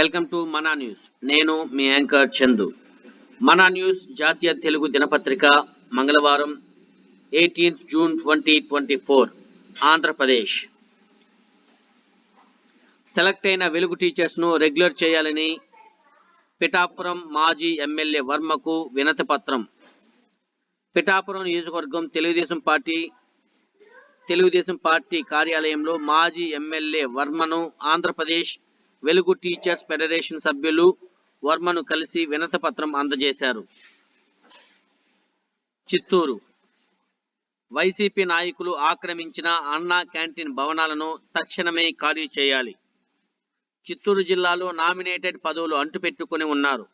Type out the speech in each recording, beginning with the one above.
Welcome to మనా news. నేను మీ anchor Chandu. మనా న్యూస్ జాతీయ తెలుగు దినపత్రిక మంగళవారం eighteenth June twenty twenty four Andhra Pradesh. Select అయిన వెలుగు టీచర్స్ను రెగ్యులర్ చేయాలని పిఠాపురం మాజీ ఎమ్మెల్యే వర్మకు వినతి పత్రం పిఠాపురం నియోజకవర్గం తెలుగుదేశం పార్టీ తెలుగుదేశం పార్టీ కార్యాలయంలో మాజీ ఎమ్మెల్యే వర్మను ఆంధ్రప్రదేశ్ వెలుగు టీచర్స్ ఫెడరేషన్ సభ్యులు వర్మను కలిసి వినత పత్రం అందజేశారు. చిత్తూరు. వైసీపీ నాయకులు ఆక్రమించిన అన్నా క్యాంటీన్ భవనాలను తక్షణమే ఖాళీ చేయాలి. చిత్తూరు జిల్లాలో నామినేటెడ్ పదవులు అంటుపెట్టుకుని ఉన్నారు.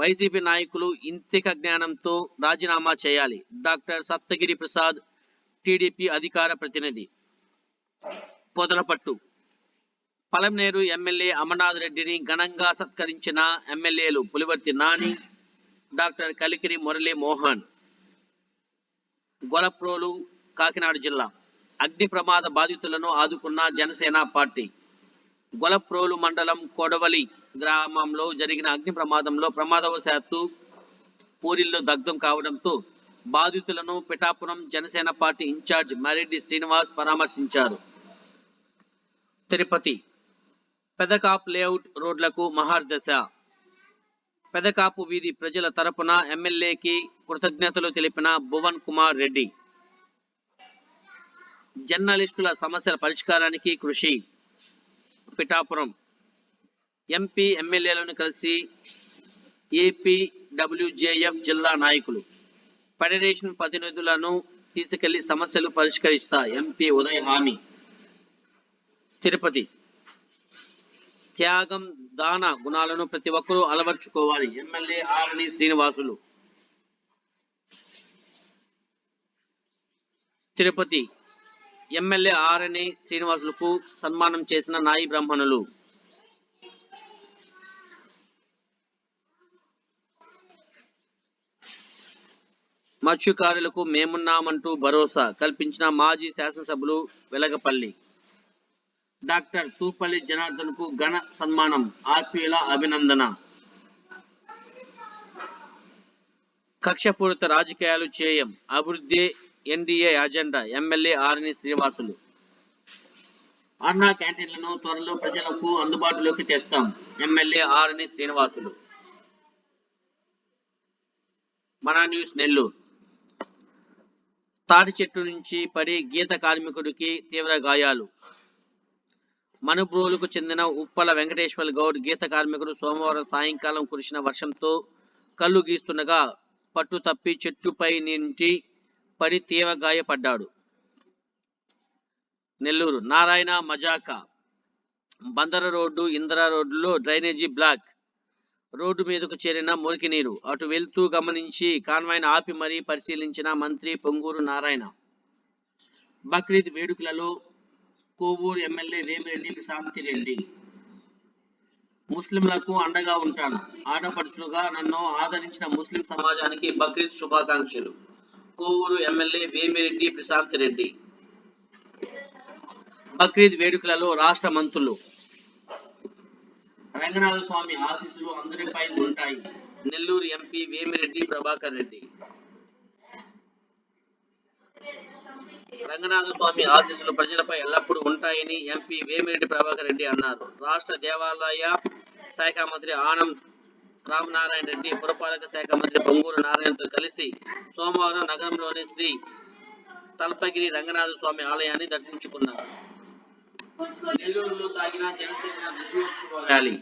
వైసీపీ నాయకులు ఇంతిక జ్ఞానంతో రాజీనామా చేయాలి. డాక్టర్ సప్తగిరి ప్రసాద్ టీడీపీ అధికార ప్రతినిధి. పొదలపట్టు. పలంనేరు ఎమ్మెల్యే అమర్నాథ్ రెడ్డిని ఘనంగా సత్కరించిన ఎమ్మెల్యేలు పులివర్తి నాని డాక్టర్ కలికిరి మురళీ మోహన్ గొలప్రోలు కాకినాడ జిల్లా. అగ్ని ప్రమాద బాధితులను ఆదుకున్న జనసేన పార్టీ. గొలప్రోలు మండలం కొడవలి గ్రామంలో జరిగిన అగ్ని ప్రమాదంలో ప్రమాదవశాత్తు పూరిల్లో దగ్ధం కావడంతో బాధితులను పిఠాపురం జనసేన పార్టీ ఇన్ఛార్జ్ మరెడ్డి శ్రీనివాస్ పరామర్శించారు. తిరుపతి పెదకాప్ లేఅవుట్ రోడ్లకు మహార్దశ. పెదకాపు వీధి ప్రజల తరపున ఎమ్మెల్యేకి కృతజ్ఞతలు తెలిపిన భువన్ కుమార్ రెడ్డి. జర్నలిస్టుల సమస్యల పరిష్కారానికి కృషి. పిఠాపురం. ఎంపీ ఎమ్మెల్యేలను కలిసి ఏపీ డబ్ల్యూజేఎఫ్ జిల్లా నాయకులు. ఫెడరేషన్ ప్రతినిధులను తీసుకెళ్ళి సమస్యలు పరిష్కరిస్తా ఎంపీ ఉదయ్ హామీ. తిరుపతి. త్యాగం దాన గుణాలను ప్రతి ఒక్కరూ అలవర్చుకోవాలి. ఎమ్మెల్యే ఆరణి శ్రీనివాసులు. తిరుపతి ఎమ్మెల్యే ఆరణి శ్రీనివాసులకు సన్మానం చేసిన నాయి బ్రాహ్మణులు. మత్స్యకారులకు మేమున్నామంటూ భరోసా కల్పించిన మాజీ శాసనసభ్యులు వెలగపల్లి. డాక్టర్ తూపల్లి జనార్దన్కు ఘన సన్మానం ఆత్మీయుల అభినందన. కక్షపూరిత రాజకీయాలు చేయం అభివృద్ధి NDA agenda MLA Arni Srinivasulu. Anna క్యాంటీన్లను త్వరలో ప్రజలకు అందుబాటులోకి తెస్తాం ఎమ్మెల్యే ఆర్ని శ్రీనివాసులు. మన న్యూస్ నెల్లూరు. తాటి చెట్టు నుంచి పడి గీత కార్మికుడికి తీవ్ర గాయాలు. మనుబ్రోలుకు చెందిన ఉప్పల వెంకటేశ్వర గౌడ్ గీత కార్మికుడు సోమవారం సాయంకాలం కురిసిన వర్షంతో కళ్ళు గీస్తుండగా పట్టు తప్పి చెట్టుపై నుంచి పడి తీవ్ర గాయపడ్డాడు. నెల్లూరు నారాయణ మజాక బందర రోడ్డు ఇందిరా రోడ్డులో డ్రైనేజీ బ్లాక్. రోడ్డు మీదకు చేరిన మురికి నీరు. అటు వెళ్తూ గమనించి కాన్వాయ్ను ఆపి మరీ పరిశీలించిన మంత్రి పొంగూరు నారాయణ. బక్రీద్ వేడుకలలో కోవూరు ఎమ్మెల్యే వేమిరెడ్డి ప్రశాంతి రెడ్డి. ముస్లింలకు అండగా ఉంటాను. ఆడపడుచులుగా నన్ను ఆదరించిన ముస్లిం సమాజానికి బక్రీద్ శుభాకాంక్షలు. కోవూరు ఎమ్మెల్యే వేమిరెడ్డి ప్రశాంత్ రెడ్డి. బక్రీద్ వేడుకలలో రాష్ట్ర మంత్రులు. రంగనాథ స్వామి ఆశీస్సులు అందరిపై ఉంటాయి. నెల్లూరు ఎంపీ వేమిరెడ్డి ప్రభాకర్ రెడ్డి. రంగనాథ స్వామి ఆశీస్సులు ప్రజలపై ఎల్లప్పుడూ ఉంటాయని ఎంపీ వేమిరెడ్డి ప్రభాకర్ రెడ్డి అన్నారు. రాష్ట్ర దేవాలయ శాఖ మంత్రి ఆనం రామనారాయణ రెడ్డి పురపాలక శాఖ మంత్రి పొంగూరు నారాయణతో కలిసి సోమవారం నగరంలోని శ్రీ తల్పగిరి రంగనాథ స్వామి ఆలయాన్ని దర్శించుకున్నారు. నెల్లూరులో సాగిన జనసేన దశోత్సవ ర్యాలీ